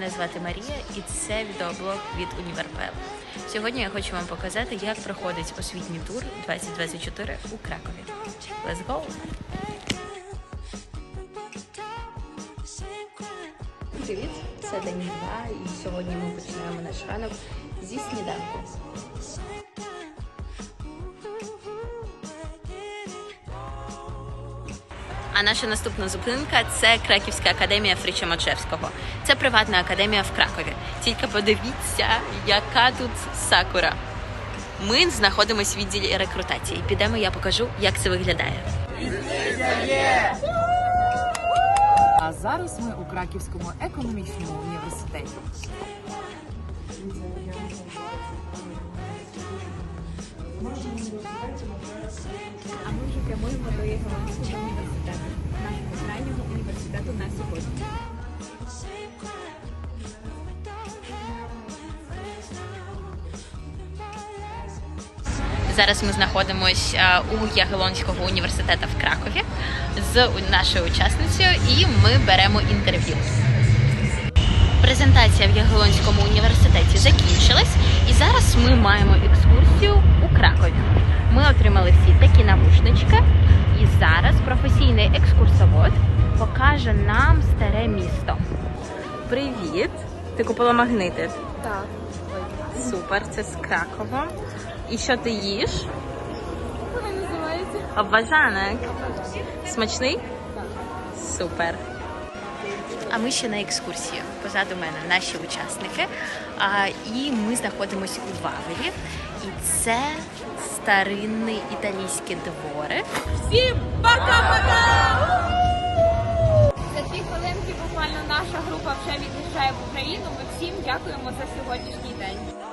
Мене звати Марія, і це відеоблог від Універпел. Сьогодні я хочу вам показати, як проходить освітній тур 2024 у Кракові. Let's go! Привіт! Це день два, і сьогодні ми починаємо наш ранок зі сніданку. А наша наступна зупинка це Краківська академія Фріча Мачевського. Це приватна академія в Кракові. Тільки подивіться, яка тут сакура. Ми знаходимося в відділі рекрутації. Підемо, я покажу, як це виглядає. А зараз ми у Краківському економічному університеті. А ми вже прямуємо до Єгелонського університету, університету на сьогодні. Зараз ми знаходимося у Ягелонського університету в Кракові з нашою учасницею, і ми беремо інтерв'ю. Презентація в Ягелонському університеті закінчилась, і зараз ми маємо екскурсію у Кракові. Ми отримали всі такі навушнички, і зараз професійний екскурсовод покаже нам старе місто. Привіт! Ти купила магнити? Так. Супер, це з Кракова. І що ти їш? Вони називаються. Обважанок. Смачний? Супер. А ми ще на екскурсії. Позаду мене наші учасники. А, і ми знаходимося у Вавелі. І це старинний італійський дворик. За від'їжджає в Україну. Ми всім дякуємо за сьогоднішній день.